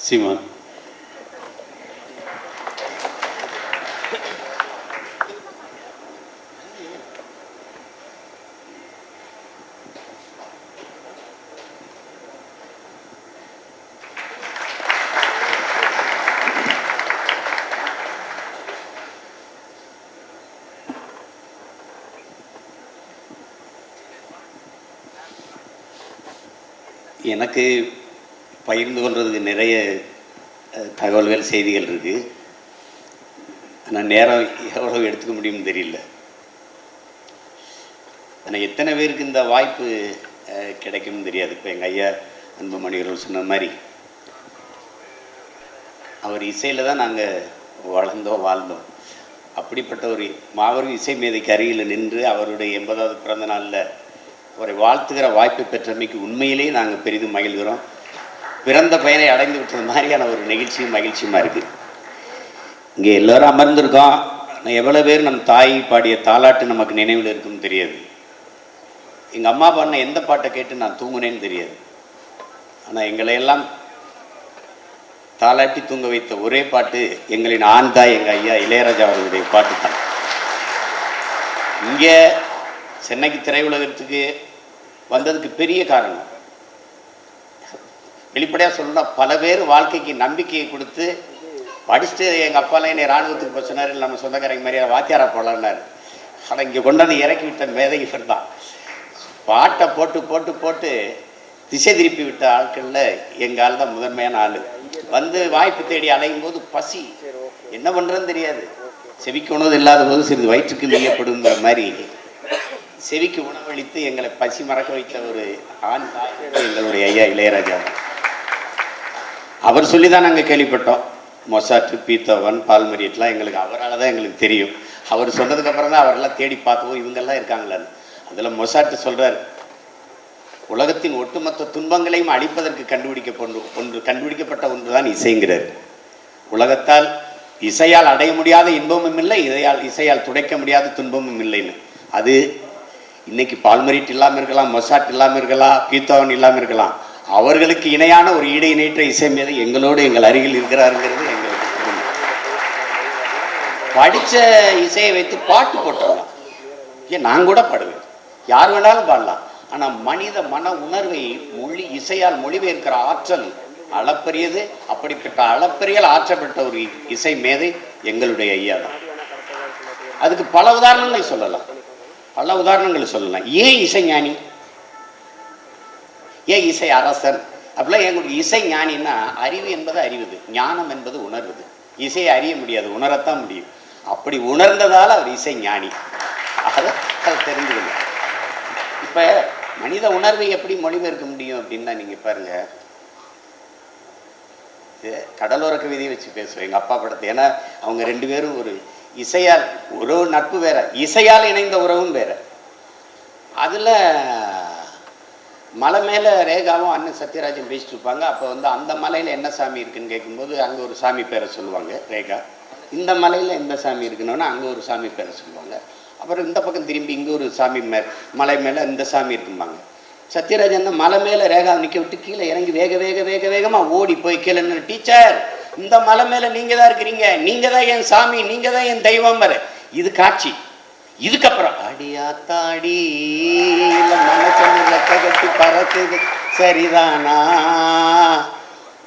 சீமான் எனக்கு பகிர்ந்து கொள்றதுக்கு நிறைய தகவல்கள் செய்திகள் இருக்குது ஆனால் நேரம் எவ்வளவு எடுத்துக்க முடியும்னு தெரியல. ஆனால் எத்தனை பேருக்கு இந்த வாய்ப்பு கிடைக்கும்னு தெரியாது. இப்போ எங்கள் ஐயா அன்புமணி அவர்கள் சொன்ன மாதிரி அவர் இசையில் தான் நாங்கள் வளர்ந்தோம் வாழ்ந்தோம். அப்படிப்பட்ட ஒரு மாபெரும் இசை மேதைக்கு அருகில் நின்று அவருடைய எண்பதாவது பிறந்த நாளில் அவரை வாழ்த்துகிற வாய்ப்பு பெற்றமைக்கு உண்மையிலேயே நாங்கள் பெரிதும் மகிழ்கிறோம். பிறந்த பயனை அடைந்து விட்டது மாதிரியான ஒரு நிகழ்ச்சியும் மகிழ்ச்சியுமா இருக்குது இங்கே எல்லோரும் அமர்ந்திருக்கோம். ஆனால் எவ்வளோ பேர் நம் தாய் பாடிய தாலாட்டு நமக்கு நினைவில் இருக்குன்னு தெரியாது. எங்கள் அம்மா பாடின எந்த பாட்டை கேட்டு நான் தூங்குனேன்னு தெரியாது. ஆனால் எங்களை எல்லாம் தாலாட்டி தூங்க வைத்த ஒரே பாட்டு எங்களின் ஆண் தாய் எங்கள் ஐயா இளையராஜா அவர்களுடைய பாட்டு தான். இங்கே சென்னைக்கு திரையுலகத்துக்கு வந்ததுக்கு பெரிய காரணம். வெளிப்படையாக சொல்லணும்னா பல பேர் வாழ்க்கைக்கு நம்பிக்கையை கொடுத்து படிச்சுட்டு எங்கள் அப்பாலாம் என்னை ராணுவத்துக்கு போய் சொன்னார் நம்ம சொந்தக்காரங்க மாதிரி வாத்தியாரா போகலான்னாரு ஆனால் இங்கே கொண்டாந்து இறக்கி விட்ட மேதை இவர் தான். பாட்டை போட்டு போட்டு போட்டு திசை திருப்பி விட்ட ஆட்களில் எங்கள் ஆள் தான் முதன்மையான ஆள். வந்து வாய்ப்பு தேடி அலையும் போது பசி. என்ன பண்ணுறதுன்னு தெரியாது. செவிக்கு உணவு இல்லாத போது சிறிது வயிற்றுக்கு நெய்யப்படுங்கிற மாதிரி செவிக்கு உணவளித்து எங்களை பசி மறக்க வைத்த ஒரு ஆண் எங்களுடைய ஐயா இளையராஜா. அவர் சொல்லி தான் நாங்கள் கேள்விப்பட்டோம். மொசாட்டு பீத்தவன் பால்மரியட்லாம் எங்களுக்கு அவரால் தான் எங்களுக்கு தெரியும். அவர் சொன்னதுக்கப்புறம் தான் அவரெல்லாம் தேடி பார்க்கவும் இவங்கெல்லாம் இருக்காங்களான்னு. அதில் மொசாட்டு சொல்கிறார் உலகத்தின் ஒட்டுமொத்த துன்பங்களையும் அழிப்பதற்கு கண்டுபிடிக்க ஒன்று கண்டுபிடிக்கப்பட்ட ஒன்று தான் இசைங்கிறார். உலகத்தால் இசையால் அடைய முடியாத இன்பமும் இல்லை இதையால் இசையால் துடைக்க முடியாத துன்பமும் இல்லைன்னு. அது இன்னைக்கு பால்மரிட் இல்லாமல் இருக்கலாம் மொசாட் இல்லாமல் இருக்கலாம் பீத்தவன் இல்லாமல் இருக்கலாம். அவர்களுக்கு இணையான ஒரு ஈடை இணைற்ற இசை மீது எங்களோடு எங்கள் அருகில் இருக்கிறாருங்கிறது எங்களுக்கு படித்த இசையை வைத்து பாட்டு போட்டோம் ஏன் நான் கூட பாடுவேன். யார் வேணாலும் பாடலாம். ஆனால் மனித மன உணர்வை மொழி இசையால் மொழிபெயர்க்கிற ஆற்றல் அளப்பரியது. அப்படிப்பட்ட அளப்பரியல் ஆற்றப்பட்ட ஒரு இசை மேதை எங்களுடைய ஐயா தான் அதுக்கு பல உதாரணங்களை சொல்லலாம். பல உதாரணங்களை சொல்லலாம். ஏன் இசைஞானி? ஏன் இசை அரசன் அப்படிலாம் எங்களுக்கு இசை ஞானின்னா அறிவு என்பது அறிவுது ஞானம் என்பது உணர்வுது. இசையை அறிய முடியாது உணரத்தான் முடியும். அப்படி உணர்ந்ததால் அவர் இசை ஞானி. அதை அதை தெரிஞ்சுக்கணும். இப்போ மனித உணர்வை எப்படி மொழிபெயர்க்க முடியும் அப்படின்னா நீங்கள் பாருங்க. இது கடலோர கவிதையை வச்சு பேசுவேன் எங்கள் அப்பா படத்தை. ஏன்னா அவங்க ரெண்டு பேரும் ஒரு இசையால் ஒரு நட்பு வேற. இசையால் இணைந்த உறவும் வேற. அதில் மலை மேலே ரேகாவும் அண்ணன் சத்யராஜன் பேசிட்டு இருப்பாங்க. அப்போ வந்து அந்த மலையில் என்ன சாமி இருக்குன்னு கேட்கும்போது அங்கே ஒரு சாமி பேரை சொல்லுவாங்க ரேகா. இந்த மலையில் எந்த சாமி இருக்குன்னா அங்கே ஒரு சாமி பேரை சொல்லுவாங்க. அப்புறம் இந்த பக்கம் திரும்பி இங்கே ஒரு சாமி மே மலை மேலே இந்த சாமி இருக்கும்பாங்க. சத்யராஜன் மலை மேலே ரேகா நிற்க விட்டு கீழே இறங்கி வேக வேக வேக வேகமாக ஓடி போய் கீழே டீச்சர் இந்த மலை மேலே நீங்கள் தான் இருக்கிறீங்க. நீங்கள் தான் என் சாமி நீங்கள் தான் என் தெய்வம் வர. இது காட்சி. இதுக்கப்புறம் அடியாத்தாடி இல்ல கட்டி பறக்குது. சரிதானா?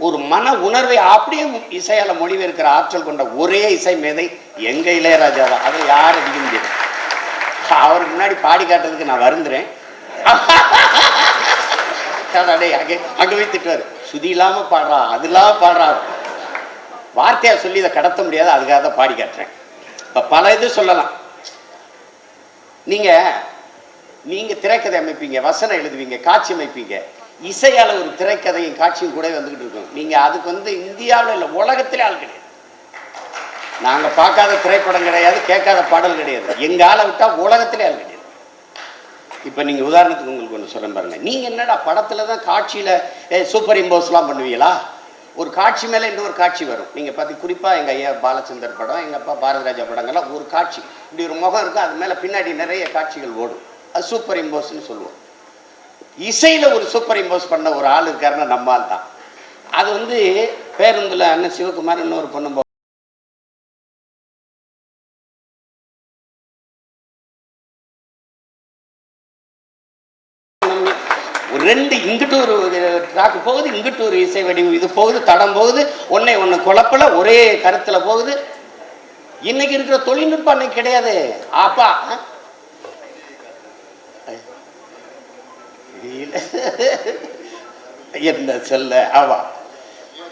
ஒரு மன உணர்வை அப்படியே இசையால மொழிபெயர்க்கிற ஆற்றல் கொண்ட ஒரே இசை மேதை எங்க இளையராஜா தான் அதை யார் அடிக்க முடியாது. அவருக்கு முன்னாடி பாடி காட்டுறதுக்கு நான் வருந்துறேன். அங்கே அங்கே போய் திட்டுவார். சுதி இல்லாம பாடுறா அது இல்லாம பாடுறா. வார்த்தையா சொல்லி இதை கடத்த முடியாது அதுக்காக தான் பாடி காட்டுறேன். இப்போ பல இது சொல்லலாம். நீங்க நீங்க திரைக்கதை அமைப்பீங்க வசனம் எழுதுவீங்க காட்சி அமைப்பீங்க. இசையால ஒரு திரைக்கதையும் காட்சியும் கூட வந்துகிட்டு இருக்கும். நீங்க அதுக்கு வந்து இந்தியாவில் இல்லை உலகத்திலே ஆள் கிடையாது. நாங்க பார்க்காத திரைப்படம் கிடையாது கேட்காத பாடல் கிடையாது. எங்க ஆளை விட்டா உலகத்திலே ஆள் கிடையாது. இப்போ நீங்க உதாரணத்துக்கு உங்களுக்கு ஒன்று சொல்ல பாருங்க. நீங்க என்னடா படத்துல தான் காட்சியில சூப்பர் இம்போஸ்லாம் பண்ணுவீங்களா? ஒரு காட்சி மேல இன்னொரு காட்சி வரும். நீங்க பார்த்து குறிப்பா எங்க ஐயா பாலச்சந்தர் படம் எங்க அப்பா பாரதராஜா படங்கள்லாம் ஒரு காட்சி. இப்படி ஒரு முகம் இருக்கும் அது மேல பின்னாடி நிறைய காட்சிகள் ஓடும். அது சூப்பர் இம்போஸ்ன்னு சொல்லுவோம். இசையில ஒரு சூப்பர் இம்போஸ் பண்ண ஒரு ஆள் இருக்காருன்னா நம்மால் தான் அது வந்து பேருந்துல அண்ணன் சிவகுமார் இன்னொரு பொண்ணு ரெண்டு இங்கிட்டு ஒரு ட்ராக்கு போகுது இங்கிட்டு ஒரு இசை வடிவம். இது போகுது தடம் போகுது ஒன்னே ஒன்று குழப்பல ஒரே கருத்தில் போகுது. இன்னைக்கு இருக்கிற தொழில்நுட்பம் அன்னைக்கு கிடையாது. அப்பா என்ன சொல்ல ஆமா.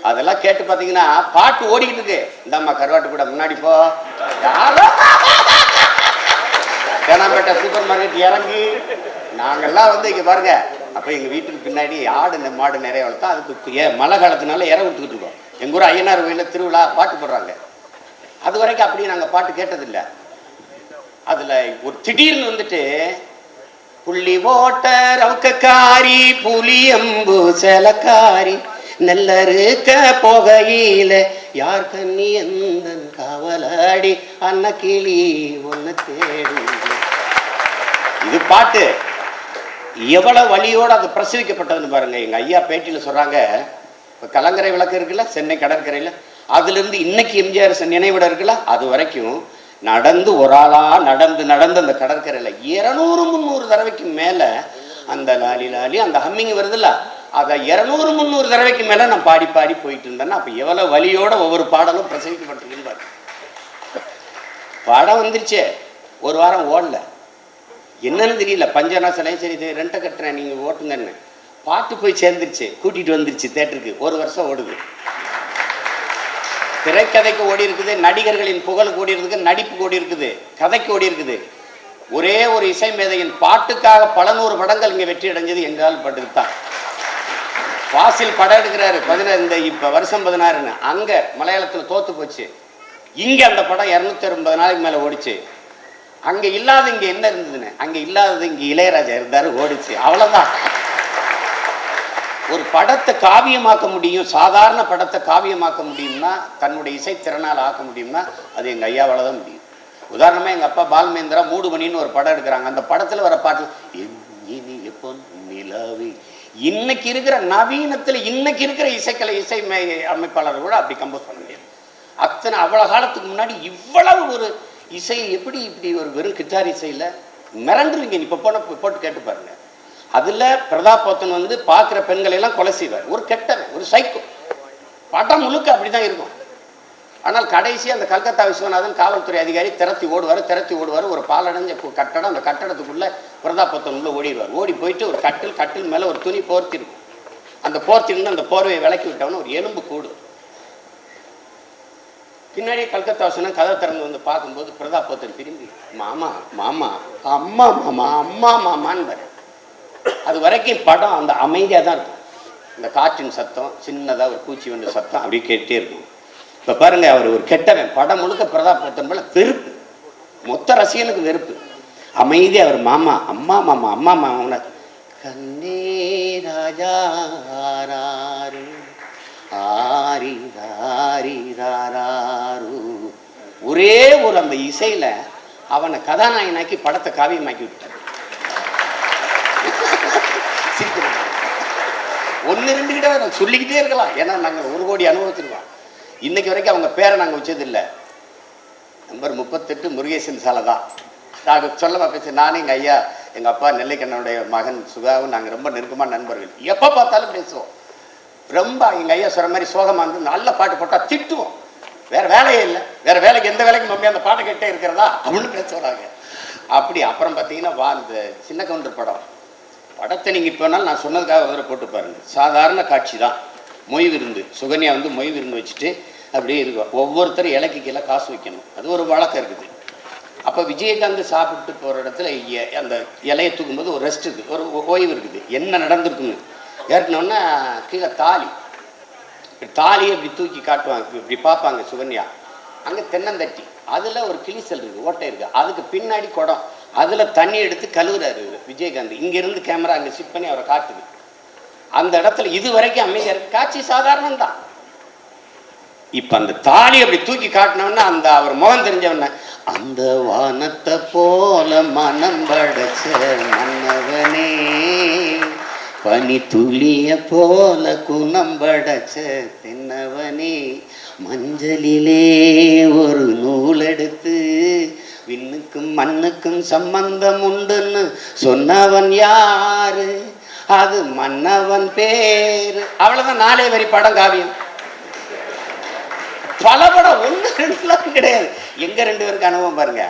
அதெல்லாம் கேட்டு பார்த்தீங்கன்னா பாட்டு ஓடிக்கிட்டு இருக்கு. இந்த அம்மா கருவாட்டு கூட முன்னாடி போ. தேனாம்பேட்டை சூப்பர் மார்க்கெட் இறங்கி நாங்கள்லாம் வந்து இங்கே பாருங்க அப்போ எங்க வீட்டுக்கு பின்னாடி ஆடு இந்த மாடு நிறைய வளர்த்தா அதுக்கு ஏ மழை காலத்தினால இற கொடுத்துக்கிட்டு இருக்கோம். எங்க ஊர் ஐயனார் கோயிலில் திருவிழா பாட்டு போடுறாங்க. அது வரைக்கும் அப்படியே நாங்க பாட்டு கேட்டதில்லை. அதுல ஒரு திடீர்னு வந்துட்டு புள்ளி ஓட்ட ரவுக்கக்காரி புலியம்பு செலக்காரி நெல்லறுக்க போகையில யார் கண்ணி எந்த கவலாடி அன்ன கிளி ஒன்ன தேடி. இது பாட்டு. எவ்வளவு வழியோடு அது பிரசவிக்கப்பட்டதுன்னு பாருங்க. எங்க ஐயா பேட்டியில சொல்றாங்க இப்ப கலங்கரை விளக்கு இருக்குல்ல சென்னை கடற்கரையில அதுலேருந்து இன்னைக்கு எம்ஜிஆர் நினைவிடம் இருக்குல்ல அது வரைக்கும் நடந்து ஒரு ஆளா நடந்து நடந்து அந்த கடற்கரையில் இரநூறு முந்நூறு தடவைக்கு மேலே அந்த லாலி லாலி அந்த ஹம்மிங் வருதுல்ல அதை இரநூறு முந்நூறு தடவைக்கு மேலே நான் பாடி பாடி போயிட்டு இருந்தேன்னா அப்போ எவ்வளோ வழியோட ஒவ்வொரு பாடலும் பிரசவிக்கப்பட்டிருக்குன்னு பாரு படம் வந்துருச்சே ஒரு வாரம் ஓடல. என்னன்னு தெரியல. பஞ்சனா சிலையும் சரி இது ரெண்டை கட்டுறேன் நீங்க ஓட்டுங்கன்னு. பாட்டு போய் சேர்ந்துருச்சு. கூட்டிட்டு வந்துருச்சு தேட்டருக்கு ஒரு வருஷம் ஓடுது. திரைக்கதைக்கு ஓடி இருக்குது நடிகர்களின் புகழுக்கு ஓடி இருக்குது நடிப்புக்கு ஓடி இருக்குது கதைக்கு ஓடி இருக்குது. ஒரே ஒரு இசை மேதையின் பாட்டுக்காக பல நூறு படங்கள் இங்க வெற்றி அடைஞ்சது எங்கால் பாட்டுக்கு தான் வாசில் படம் எடுக்கிறாரு பதினாறு இந்த இப்ப வருஷம் பதினாறுன்னு. அங்க மலையாளத்துல தோத்து போச்சு. இங்க அந்த படம் இருநூத்தி ஐம்பது நாளைக்கு மேல ஓடிச்சு. அங்க இல்லாத இங்க என்ன இருந்ததுன்னு? அங்க இல்லாதது இங்க இளையராஜா இருந்தாரு ஓடிச்சு. அவ்வளவுதான். ஒரு படத்தை காவியமாக்க முடியும் சாதாரண படத்தை காவியமாக்க முடியும்னா தன்னுடைய இசைத்திறனால் ஆக்க முடியும்னா அது எங்க ஐயாவால தான் முடியும். உதாரணமா எங்க அப்பா பால்மேந்திரா மூடுமணின்னு ஒரு படம் எடுக்கிறாங்க. அந்த படத்துல வர பாட்டு என் இன்னைக்கு இருக்கிற நவீனத்துல இன்னைக்கு இருக்கிற இசைக்கலை இசை அமைப்பாளர் கூட அப்படி கம்போஸ் பண்ண முடியாது. அத்தனை அவ்வளவு காலத்துக்கு முன்னாடி இவ்வளவு ஒரு இசை எப்படி இப்படி ஒரு வெறும் கிட்டார் இசையில் மிரண்டுருவீங்க நீ இப்போ போன போட்டு கேட்டு பாருங்க. அதில் பிரதாபத்தன் வந்து பார்க்குற பெண்களை எல்லாம் கொலை செய்வார். ஒரு கெட்டவன் ஒரு சைக்கோ படம் முழுக்க அப்படிதான் இருக்கும். ஆனால் கடைசி அந்த கல்கத்தா விஸ்வநாதன் காவல்துறை அதிகாரி திரத்தி ஓடுவார் திரத்தி ஓடுவார். ஒரு பாலடைஞ்ச கட்டடம் அந்த கட்டடத்துக்குள்ளே பிரதாபத்தன் உள்ளே உள்ள ஓடிடுவார். ஓடி போயிட்டு ஒரு கட்டில் கட்டில் மேலே ஒரு துணி போர்த்தி இருக்கும் அந்த போர்த்தின்னு அந்த போர்வையை விளக்கி விட்டவன ஒரு எலும்பு கூடு. பின்னாடி கல்கத்தா சொன்ன கதை திறந்து வந்து பார்க்கும்போது பிரதாபத்தன் திரும்பி மாமா மாமா அம்மா மாமா அம்மா மாமான்னு அது வரைக்கும் படம் அந்த அமைதியாக தான் இருக்கும். இந்த காற்றின் சத்தம் சின்னதாக ஒரு பூச்சி வண்டு சத்தம் அப்படியே கேட்டே இருக்கும். இப்போ பாருங்க அவர் ஒரு கெட்டவன். படம் முழுக்க பிரதாபத்தன் போல வெறுப்பு. மொத்த ரசிகனுக்கு வெறுப்பு. அமைதி அவர் மாமா அம்மா மாமா அம்மா மாமா கண்ணே ராஜா ஆராரு ஆரி ராரி ஒரே ஒரு அந்த இசையில அவனை கதாநாயகனாக்கி படத்தை காவியமாக்கி விட்டார் ஒன்று ஒண்ணு ரெண்டு கிட்ட நான் சொல்லிக்கிட்டே இருக்கலாம். ஏன்னா நாங்கள் ஒரு கோடி அனுபவிச்சிருக்கோம். இன்னைக்கு வரைக்கும் அவங்க பேரை நாங்கள் வச்சதில்லை. நம்பர் முப்பத்தெட்டு முருகேசன் சாலை தான். நாங்கள் சொல்லமா பேச நானும் எங்கள் ஐயா எங்கள் அப்பா நெல்லைக்கண்ணனுடைய மகன் சுகாவும் நாங்கள் ரொம்ப நெருக்கமான நண்பர்கள். எப்போ பார்த்தாலும் பேசுவோம். ரொம்ப எங்கள் ஐயா சொல்கிற மாதிரி சோகமாக இருந்து நல்ல பாட்டு போட்டால் திட்டுவோம். வேற வேலையே இல்லை. வேற வேலைக்கு எந்த வேலைக்கு மம்மி அந்த பாட்டை கேட்டே இருக்கிறதா? அப்படின்னு பேச வராங்க அப்படி அப்புறம் பார்த்தீங்கன்னா வா இந்த சின்ன கவுண்டர் படம். படத்தை நீங்கள் இப்போ நான் சொன்னதுக்காக வந்து போட்டு பாருங்க. சாதாரண காட்சி தான். மொய் விருந்து. சுகன்யா வந்து மொய் விருந்து வச்சுட்டு அப்படியே இருக்கும் ஒவ்வொருத்தரும் இலைக்கு கீழே காசு வைக்கணும். அது ஒரு வழக்கம் இருக்குது. அப்போ விஜயகாந்த் சாப்பிட்டு போகிற இடத்துல அந்த இலையை தூக்கும்போது ஒரு ரெஸ்ட் இருக்குது ஒரு ஓய்வு இருக்குது. என்ன நடந்திருக்குன்னு. ஏற்றினோன்னா கீழே தாலி. இப்படி தாலியை இப்படி தூக்கி காட்டுவாங்க இப்படி பார்ப்பாங்க சுகன்யா. அங்கே தென்னந்தட்டி அதில் ஒரு கிளிசல் இருக்குது ஓட்டை இருக்குது அதுக்கு பின்னாடி குடம். அதில் தண்ணி எடுத்து கழுவுறாரு விஜயகாந்த். இங்கேருந்து கேமரா அங்கே ஷிஃப்ட் பண்ணி அவரை காட்டுது. அந்த இடத்துல இது வரைக்கும் அமைதியாக இருக்கு. காட்சி சாதாரணம் தான் இப்போ அந்த தாலி அப்படி தூக்கி காட்டினவன அந்த அவர் முகம் தெரிஞ்சவன அந்த வானத்தை போல மனம் படைச்ச மன்னவனே பனி துளிய போல குணம்படச்ச தென்னவனே மஞ்சளிலே ஒரு நூலெடுத்து விண்ணுக்கும் மண்ணுக்கும் சம்பந்தம் உண்டுன்னு சொன்னவன் யாரு? அது மன்னவன் பேரு. அவ்வளவுதான் நாலே வரி படம் காவியம். பல படம் ஒன்று ரெண்டுலாம் கிடையாது. எங்க ரெண்டு பேருக்கு அனுபவம் பாருங்க.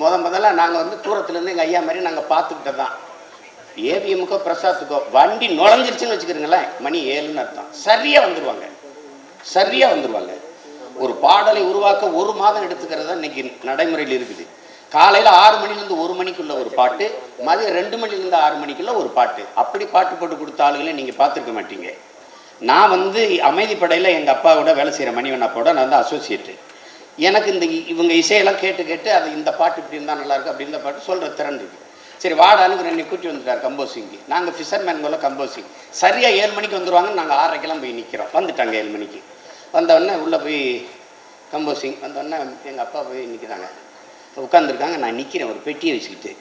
முத முதல்ல நாங்க வந்து தூரத்துல இருந்து எங்க ஐயா மாதிரி நாங்க பாத்துக்கிட்டதுதான் ஏவிஎம்க்கோ பிரசாத்துக்கோ வண்டி நுழைஞ்சிருச்சுன்னு வச்சுக்கிறீங்களேன் மணி ஏழுன்னு அர்த்தம். சரியாக வந்துடுவாங்க சரியாக வந்துடுவாங்க ஒரு பாடலை உருவாக்க ஒரு மாதம் எடுத்துக்கிறது தான் இன்னைக்கு நடைமுறையில் இருக்குது. காலையில் ஆறு மணிலேருந்து ஒரு மணிக்குள்ள ஒரு பாட்டு மதியம் ரெண்டு மணிலேருந்து ஆறு மணிக்குள்ள ஒரு பாட்டு. அப்படி பாட்டு போட்டு கொடுத்த ஆளுகளை நீங்கள் பார்த்துருக்க மாட்டீங்க. நான் வந்து அமைதிப்படையில் எங்கள் அப்பாவோட வேலை செய்கிற மணிவன் அப்பாவோட நான் வந்து அசோசியேட்டு எனக்கு இந்த இவங்க இசையெல்லாம் கேட்டு கேட்டு அது இந்த பாட்டு இப்படி இருந்தால் நல்லாயிருக்கு அப்படின்ற அப்படி இந்த பாட்டு சொல்கிற திறன் இருக்குது சரி வாடான்னு ரெண்டு கூட்டி வந்துட்டார் கம்போசிங்கு. நாங்கள் ஃபிஷர்மேன் போல கம்போசிங். சரியாக ஏழு மணிக்கு வந்துடுவாங்கன்னு நாங்கள் ஆறரைக்கெல்லாம் போய் நிற்கிறோம் வந்துட்டாங்க ஏழு மணிக்கு. வந்தவுடனே உள்ளே போய் கம்போசிங். வந்தோடனே எங்கள் அப்பா போய் நிற்கிறாங்க உட்காந்துருக்காங்க நான் நிற்கிறேன் ஒரு பெட்டியை வச்சுக்கிட்டு.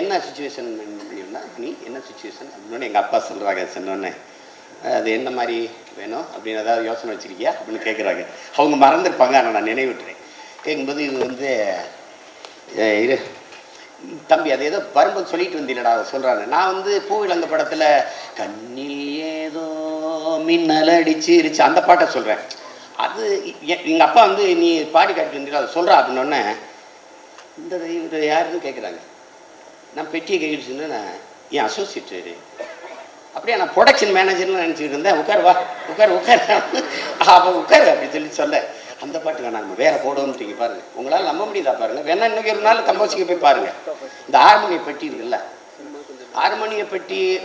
என்ன சுச்சுவேஷன் அப்படின்னா நீ என்ன சுச்சுவேஷன் அப்படின்னு எங்கள் அப்பா சொல்கிறாங்க சொன்னோடனே அது என்ன மாதிரி வேணும்? அப்படின்னு ஏதாவது யோசனை வச்சிருக்கியா? அப்படின்னு கேட்குறாங்க அவங்க மறந்துருப்பாங்க ஆனால் நான் நினைவிட்டுறேன் கேட்கும்போது இது வந்து இரு தம்பி அது ஏதோ வரும்போது சொல்லிட்டு வந்தீங்கடா அதை சொல்கிறாங்க நான் வந்து பூவிலங்க படத்தில் கண்ணில் ஏதோ மின்னல் அடிச்சிருச்சு அந்த பாட்டை சொல்கிறேன் அது எங்கள் அப்பா வந்து நீ பாடி காட்டி அதை சொல்கிறா அப்படின்னோடனே இந்த யாருன்னு கேட்குறாங்க நான் பெட்டியை கையிடுச்சுன்னு நான் என் அசோசியேட்டு அப்படியே நான் ப்ரொடக்ஷன் மேனேஜர்னு நினச்சிக்கிட்டு இருந்தேன். உட்கார் வா. உட்கார் உட்கார். அவன் உட்காரு அப்படி சொல்லி சொல்ல. அந்த பாட்டு வேணாம் நம்ம வேற போடுவோம்ட்டீங்க பாருங்க. உங்களால் நம்ப முடியுதா பாருங்க. வேணா இன்னைக்கு ஒரு நாள் கம்போசிக்க போய் பாருங்க. இந்த ஹார்மோனிய பெட்டி இருக்குல்ல. ஹார்மோனிய பெட்டி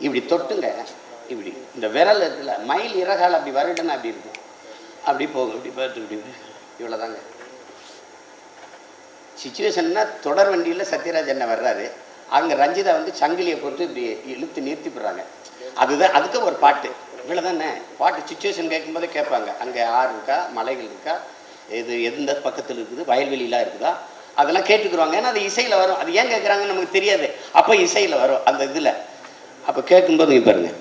இப்படி தொட்டுங்க. இப்படி. இந்த விரல் இருக்குல்ல. மயில் இறகால் அப்படி வருடுன்னா அப்படி இருக்கும். அப்படி போகும் இப்படி பார்த்து இப்படி இவ்வளோதாங்க சுச்சுவேஷன்னா தொடர் வண்டியில் சத்யராஜ் என்ன வர்றாரு. அவங்க ரஞ்சிதா வந்து சங்கிலியை போட்டு இப்படி இழுத்து நிறுத்தி போடுறாங்க. அதுதான் அதுக்கு ஒரு பாட்டு. இவ்வளோ தானே பாட்டு சுச்சுவேஷன் கேட்கும்போதே கேட்பாங்க. அங்கே ஆறு இருக்கா? மலைகள் இருக்கா? இது எந்த பக்கத்தில் இருக்குது? வயல்வெளிலாம் இருக்குதா? அதெல்லாம் கேட்டுக்குருவாங்க. ஏன்னா அது இசையில் வரும். அது ஏன் கேட்குறாங்கன்னு நமக்கு தெரியாது. அப்போ இசையில் வரும் அந்த இதில். அப்போ கேட்கும்போது நீங்கள் பாருங்க.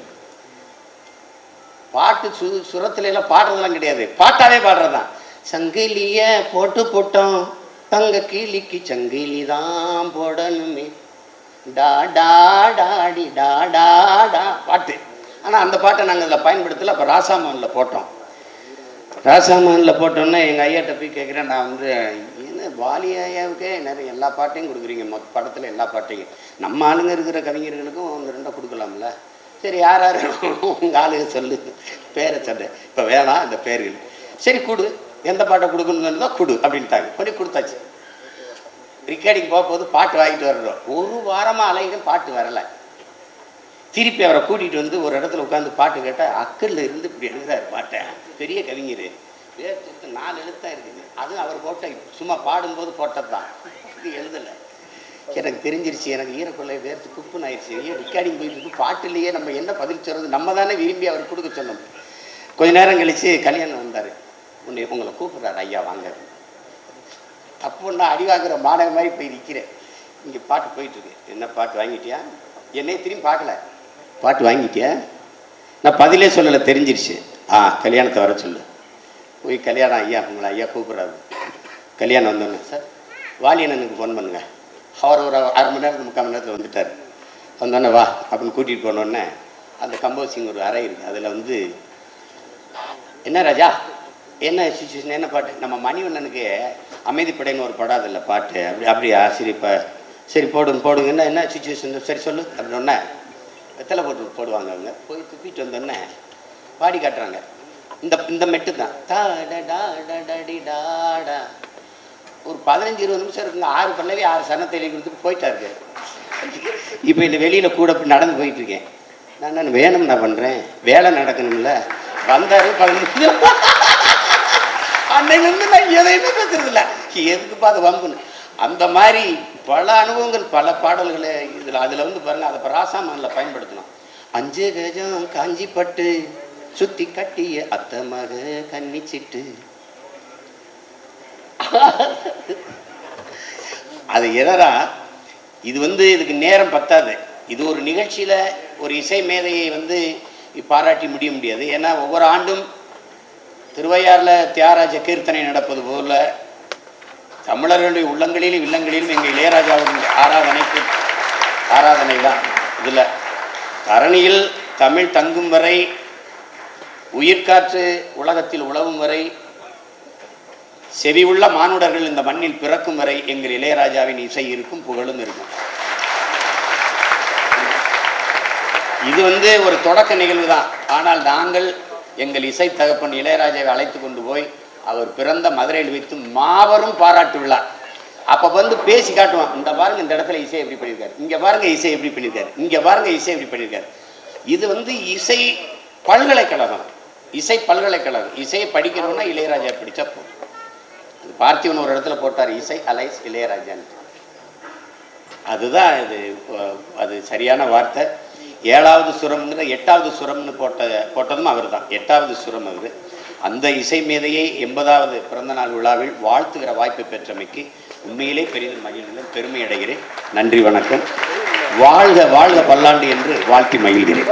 பாட்டு சு சுரத்துலாம் பாடுறதுலாம் பாடுறதெல்லாம் கிடையாது. பாட்டாவே பாடுறதுதான். சங்கிலிய போட்டு போட்டோம். தங்க கிளிக்கு சங்கிலி தான் போடணுமே. டா டா டாடி டா டா டா பாட்டு. ஆனால் அந்த பாட்டை நாங்கள் இதில் பயன்படுத்தல. அப்போ ராசாமோனில் போட்டோம். ராசாமோனில் போட்டோன்னே எங்கள் ஐயாட்ட போய் கேட்குறேன் நான் வந்து என்ன வாலி ஐயாவுக்கே? நிறைய எல்லா பாட்டையும் கொடுக்குறீங்க. மொத்த படத்தில் எல்லா பாட்டையும். நம்ம ஆளுங்க இருக்கிற கவிஞர்களுக்கும் ஒன்று ரெண்டாக கொடுக்கலாம்ல. சரி யார் யார்? உங்கள் ஆளுங்க சொல்லு. பேரை சொல்கிறேன் இப்போ வேணாம் இந்த பேர்கள். சரி கொடு. எந்த பாட்டை கொடுக்கணுன்னு தான் கொடு அப்படின்ட்டாங்க. கொஞ்சம் கொடுத்தாச்சு. ரெக்கார்டிங் போகும்போது பாட்டு வாங்கிட்டு வர்றோம் ஒரு வாரமாக அலையிலும் பாட்டு வரலை. திருப்பி அவரை கூட்டிகிட்டு வந்து ஒரு இடத்துல உட்காந்து பாட்டு கேட்டால் அக்கல்ல இருந்து இப்படி எழுதுறாரு பாட்டை. பெரிய கவிஞர். வேறு நாலு எழுத்தாக இருக்குது அதுவும் அவர் போட்ட சும்மா பாடும்போது போட்டது தான் இது எழுதலை. எனக்கு தெரிஞ்சிருச்சு எனக்கு ஈரக்குள்ளே வேர்த்து குப்புன்னு ஆயிடுச்சு. ஐயோ ரெக்கார்டிங் போயிட்டு இருக்கு. பாட்டு இல்லையே நம்ம என்ன பதில் சொல்கிறது நம்ம தானே விரும்பி அவர் கொடுக்க சொன்னோம். கொஞ்ச நேரம் கழித்து கல்யாணம் வந்தார். உன்னை உங்களை கூப்பிடுறாரு ஐயா வாங்க. அப்போ நான் அடி வாங்குற மாணவ மாதிரி போய் நிற்கிறேன் இங்கே பாட்டு போயிட்டுருக்கு. என்ன பாட்டு வாங்கிட்டியா? என்னையே திரும்பி பார்க்கல. பாட்டு வாங்கிட்டியா? நான் பதிலே சொல்லலை தெரிஞ்சிருச்சு. ஆ கல்யாணத்தை வர சொல்லு. போய் கல்யாணம் ஐயா உங்களை ஐயா கூப்பிட்றாரு. கல்யாணம் வந்தோன்னே சார் வாலியண்ணனுக்கு ஃபோன் பண்ணுங்க. அவர் ஒரு அரை மணி நேரத்துக்கு முக்கால் மணி நேரத்தில் வந்துட்டார். வந்தோடனே வா அப்படின்னு கூட்டிகிட்டு போனோடனே அந்த கம்போசிங் ஒரு அறை இருக்குது அதில் வந்து என்ன ராஜா என்ன சுச்சுவேஷன் என்ன பாட்டு? நம்ம மணிவண்ணனுக்கு அமைதிப்படைன்னு ஒரு படம் அதில் பாட்டு. அப்படி அப்படியா? சரி இப்போ சரி போடுங்க போடுங்க. என்ன என்ன சுச்சுவேஷன் சரி சொல்லு. அப்படின்னொன்னே வெத்தலை போட்டு போடுவாங்க அவங்க. போய் துப்பிட்டு வந்தோடனே பாடி காட்டுறாங்க. இந்த இந்த மெட்டு தான். டா டா டா டா ஒரு பதினஞ்சு இருபது நிமிஷம் இருக்குங்க. ஆறு பல்லவி ஆறு சன எழுதி கொடுத்துட்டு போயிட்டாரு இப்போ இந்த வெளியில் கூட நடந்து போயிட்டு இருக்கேன் நான் நான் வேணும் நான் பண்ணுறேன் வேலை நடக்கணும்ல. வந்தாரு பதினஞ்சு. அன்னையிலேருந்து நான் எதையுமே பேசுறதில்ல. எதுக்குப்பா அது வம்புன்னு. அந்த மாதிரி பல அனுபவங்கள் பல பாடல்களை இதில் அதில் வந்து பாருங்க அதை இப்போ ராசாமனில் பயன்படுத்தணும். அஞ்சு கஜம் காஞ்சி பட்டு சுத்தி கட்டிய அத்த மக கன்னிச்சிட்டு அது எதனா இது வந்து இதுக்கு நேரம் பத்தாது. இது ஒரு நிகழ்ச்சியில் ஒரு இசை மேதையை வந்து பாராட்டி முடிய முடியாது. ஏன்னா ஒவ்வொரு ஆண்டும் திருவையாறில் தியாகராஜ கீர்த்தனை நடப்பது போல தமிழர்களுடைய உள்ளங்களிலும் இல்லங்களிலும் எங்கள் இளையராஜாவுடைய ஆராதனைக்கு ஆராதனை தான் இதில் தரணியில் தமிழ் தங்கும் வரை உயிர்காற்று உலகத்தில் உழவும் வரை செவியுள்ள மானுடர்கள் இந்த மண்ணில் பிறக்கும் வரை எங்கள் இளையராஜாவின் இசை இருக்கும் புகழும் இருக்கும். இது வந்து ஒரு தொடக்க நிகழ்வு தான் ஆனால் நாங்கள் எங்கள் இசை தகப்பன் இளையராஜாவை அழைத்து கொண்டு போய் அவர் பிறந்த மதுரையில் வைத்து மாபெரும் பாராட்டு விழா அப்போ வந்து பேசி காட்டுவான் இந்த பாருங்க இந்த இடத்துல இசை எப்படி பண்ணியிருக்காரு. இங்கே பாருங்க இசை எப்படி பண்ணியிருக்காரு. இங்கே பாருங்க இசை எப்படி பண்ணியிருக்காரு. இது வந்து இசை பல்கலைக்கழகம். இசை பல்கலைக்கழகம். இசையை படிக்கணும்னா இளையராஜா படித்தா போதும். பார்த்திவன் ஒரு இடத்துல போட்டார் இசை அலைஸ் இளையராஜான்னு. அதுதான் இது அது சரியான வார்த்தை. ஏழாவது சுரம்ங்கிற எட்டாவது சுரம்னு போட்ட போட்டதும் அவர் தான் எட்டாவது சுரம் அவர். அந்த இசை மேதையை எண்பதாவது பிறந்தநாள் விழாவில் வாழ்த்துகிற வாய்ப்பு பெற்றமைக்கு உண்மையிலே பெரிதும் மகிழ்கிறேன் பெருமை அடைகிறேன். நன்றி வணக்கம். வாழ்க வாழ்க பல்லாண்டு என்று வாழ்த்தி மகிழ்கிறேன்.